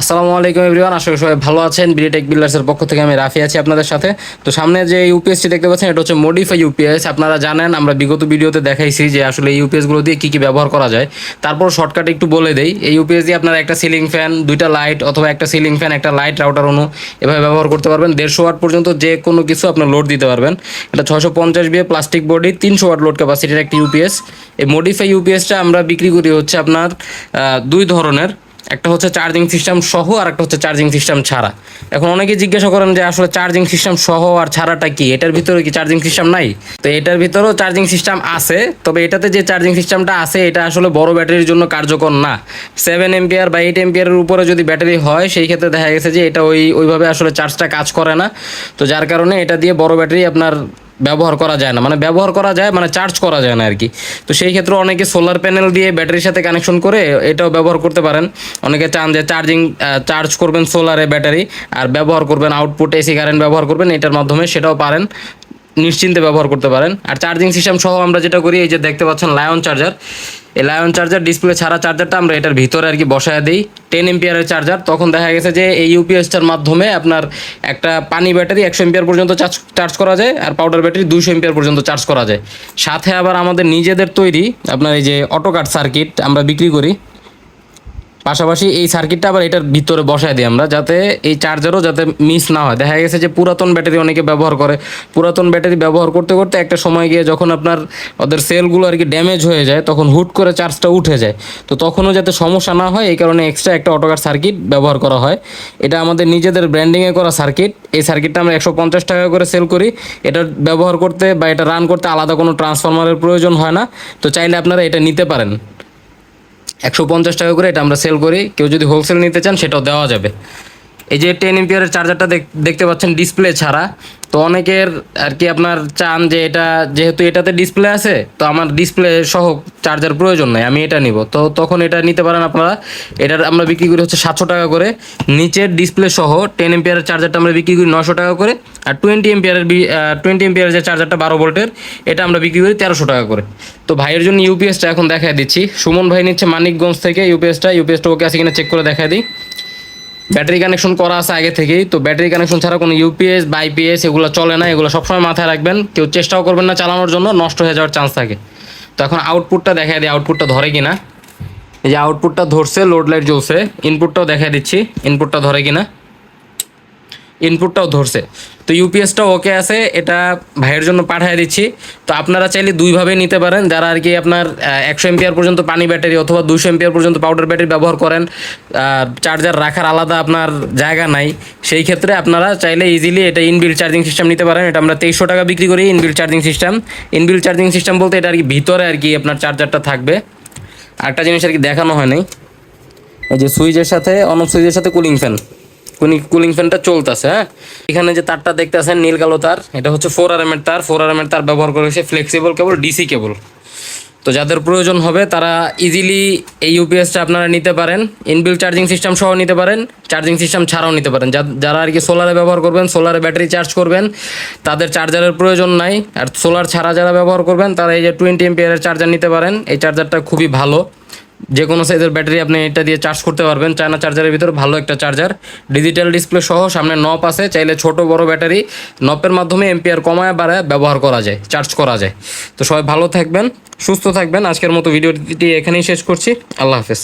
আসসালামু আলাইকুম এভরিওয়ান, আশা করি সবাই ভালো আছেন। বিডিটেক বিল্ডার্সের পক্ষ থেকে আমি রাফি আছি আপনাদের সাথে। তো সামনে যে ইউপিএসটি দেখতে পাচ্ছেন, এটা হচ্ছে মডিফাই ইউপিএস আপনারা জানেন, আমরা বিগত ভিডিওতে দেখাইছি যে আসলে এই ইউপিএসগুলো দিয়ে কী কী ব্যবহার করা যায়। তারপর শর্টকাট একটু বলে দেই, এই ইউপিএস দিয়ে আপনারা একটা সিলিং ফ্যান দুইটা লাইট অথবা একটা সিলিং ফ্যান একটা লাইট রাউটার অনু এভাবে ব্যবহার করতে পারবেন। দেড়শো ওয়াট পর্যন্ত যে কোনো কিছু আপনার লোড দিতে পারবেন। এটা ছশো পঞ্চাশ বিয়ে প্লাস্টিক বডি তিনশো ওয়াট লোড ক্যাপাসিটির একটি ইউপিএস এই মডিফাই ইউপিএসটা আমরা বিক্রি করি হচ্ছে আপনার দুই ধরনের। একটা হচ্ছে চার্জিং সিস্টেম সহ আর একটা হচ্ছে চার্জিং সিস্টেম ছাড়া। এখন অনেকে জিজ্ঞাসা করেন যে আসলে চার্জিং সিস্টেম সহ আর ছাড়াটা কি? এটার ভিতরে কি চার্জিং সিস্টেম নাই? তো এটার ভিতরেও চার্জিং সিস্টেম আছে, তবে এটাতে যে চার্জিং সিস্টেমটা আছে, এটা আসলে বড় ব্যাটারির জন্য কার্যকর না। সেভেন এমপিয়ার বা এইট এমপিয়ারের উপরে যদি ব্যাটারি হয়, সেই ক্ষেত্রে দেখা গেছে যে এটা ওই, ওইভাবে আসলে চার্জটা কাজ করে না। তো যার কারণে এটা দিয়ে বড় ব্যাটারি আপনার ব্যবহার করা যায় না। মানে ব্যবহার করা যায় মানে চার্জ করা যায় না আর কি তো সেই ক্ষেত্রে অনেকে সোলার প্যানেল দিয়ে ব্যাটারির সাথে কানেকশন করে এটাও ব্যবহার করতে পারেন। অনেকে চান যে চার্জিং চার্জ করবেন সোলারে ব্যাটারি আর ব্যবহার করবেন আউটপুট এসি কারেন্ট ব্যবহার করবেন, এটার মাধ্যমে সেটাও পারেন। নিশ্চিন্তে ব্যবহার করতে পারেন। আর চার্জিং সিস্টেম সহ আমরা যেটা করি, এই যে দেখতে পাচ্ছেন লায়ন চার্জার এই লায়ন চার্জার ডিসপ্লে ছাড়া চার্জারটা আমরা এটার ভিতরে আর কি বসায় দিই। টেন এমপিয়ারের চার্জার তখন দেখা গেছে যে এই ইউপিএসটার মাধ্যমে আপনার একটা পানি ব্যাটারি একশো এমপিয়ার পর্যন্ত চার্জ চার্জ করা যায়, আর পাউডার ব্যাটারি দুশো এমপিয়ার পর্যন্ত চার্জ করা যায়। সাথে আবার আমাদের নিজেদের তৈরি আপনার এই যে অটোকাট সার্কিট আমরা বিক্রি করি। পাশাপাশি এই সার্কিটটা আবার এটার ভিতরে বসায় দিই আমরা, যাতে এই চার্জারও যাতে মিস না হয়। দেখা গেছে যে পুরাতন ব্যাটারি অনেকে ব্যবহার করে। পুরাতন ব্যাটারি ব্যবহার করতে করতে একটা সময় গিয়ে যখন আপনার ওদের সেলগুলো আর কি ড্যামেজ হয়ে যায়, তখন হুট করে চার্জটা উঠে যায়। তো তখনও যাতে সমস্যা না হয়, এই কারণে এক্সট্রা একটা অটোকার সার্কিট ব্যবহার করা হয়। এটা আমাদের নিজেদের ব্র্যান্ডিংয়ে করা সার্কিট এই সার্কিটটা আমরা একশো পঞ্চাশ টাকা করে সেল করি। এটা ব্যবহার করতে বা এটা রান করতে আলাদা কোনো ট্রান্সফরমারের প্রয়োজন হয় না। তো চাইলে আপনারা এটা নিতে পারেন। একশো পঞ্চাশ টাকা করে এটা আমরা সেল করি। কেউ যদি হোলসেল নিতে চান, সেটাও দেওয়া যাবে। এই যে টেন এমপিয়ারের চার্জারটা দেখতে পাচ্ছেন ডিসপ্লে ছাড়া, তো অনেকের আর কি আপনার চান যে এটা, যেহেতু এটাতে ডিসপ্লে আছে, তো আমার ডিসপ্লে সহ চার্জার প্রয়োজন নাই, আমি এটা নিব। তো তখন এটা নিতে পারেন আপনারা। এটার আমরা বিক্রি করি হচ্ছে সাতশো টাকা করে। নিচের ডিসপ্লে সহ টেন এমপিয়ারের চার্জারটা আমরা বিক্রি করি নশো টাকা করে, আর টোয়েন্টি এমপিয়ারের টোয়েন্টি এমপিয়ারের যে চার্জারটা বারো ভোল্টের, এটা আমরা বিক্রি করি তেরোশো টাকা করে। তো ভাইয়ের জন্য ইউপিএসটা এখন দেখায় দিচ্ছি। সুমন ভাই নিচ্ছে মানিকগঞ্জ থেকে ইউপিএসটা ইউপিএসটা ওকে আছে কিনা চেক করে দেখায় দিই। ব্যাটারি কানেকশন করা আছে আগে থেকেই। তো ব্যাটারি কানেকশন ছাড়া কোনো ইউপিএস বাইপিএস এগুলো চলে না, এগুলো সবসময় মাথায় রাখবেন। কেউ চেষ্টাও করবেন না চালানোর জন্য, নষ্ট হয়ে যাওয়ার চান্স থাকে। তো এখন আউটপুটটা দেখা দিই আউটপুটটা ধরে কি না এই যে আউটপুটটা ধরছে লোড লাইট জ্বলছে ইনপুটটাও দেখা দিচ্ছি ইনপুটটা ধরে কিনা। ইনপুটটাও ধরছে। তো ইউপিএসটাও ওকে আছে, এটা ভাইয়ের জন্য পাঠিয়ে দিচ্ছি। তো আপনারা চাইলে দুইভাবে নিতে পারেন, যারা আর কি আপনার একশো এমপিয়ার পর্যন্ত পানি ব্যাটারি অথবা দুশো এমপিয়ার পর্যন্ত পাউডার ব্যাটারি ব্যবহার করেন চার্জার রাখার আলাদা আপনার জায়গা নাই, সেই ক্ষেত্রে আপনারা চাইলে ইজিলি এটা ইনবিল চার্জিং সিস্টেম নিতে পারেন। এটা আমরা তেইশশো টাকা বিক্রি করি inbuilt charging system inbuilt charging system বলতে এটা আর কি ভিতরে আর কি আপনার চার্জারটা থাকবে। আরেকটা জিনিস আর কি দেখানো হয় এই যে সুইচের সাথে অন সুইচের সাথে কুলিং ফ্যান কুলিং ফ্যানটা চলতেছে হ্যাঁ? এখানে যে তারটা দেখতেছেন নীল কালো তার, এটা হচ্ছে ফোর আর এর তার। ফোর আর এর তার ব্যবহার করেছে ফ্লেক্সিবল কেবল ডিসি কেবল তো যাদের প্রয়োজন হবে, তারা ইজিলি এই ইউপিএসটা আপনারা নিতে পারেন। ইনবিল চার্জিং সিস্টেম সহ নিতে পারেন চার্জিং সিস্টেম ছাড়াও নিতে পারেন। যারা আর কি সোলারে ব্যবহার করবেন সোলারে ব্যাটারি চার্জ করবেন, তাদের চার্জারের প্রয়োজন নাই। আর সোলার ছাড়া যারা ব্যবহার করবেন, তারা এই যে টোয়েন্টি এমপিয়ারের চার্জার নিতে পারেন। এই চার্জারটা খুবই ভালো। যে কোনো সাইজের ব্যাটারি আপনি এটা দিয়ে চার্জ করতে পারবেন। চায়না চার্জারের ভিতরে ভালো একটা চার্জার ডিজিটাল ডিসপ্লে সহ সামনে নপ আছে। চাইলে ছোট, বড় ব্যাটারি নপের মাধ্যমে এমপিআর কমায়, বাড়ায়, ব্যবহার করা যায় চার্জ করা যায়। তো সবাই ভালো থাকবেন, সুস্থ থাকবেন। আজকের মতো ভিডিওটি এখানেই শেষ করছি। আল্লাহ হাফেজ।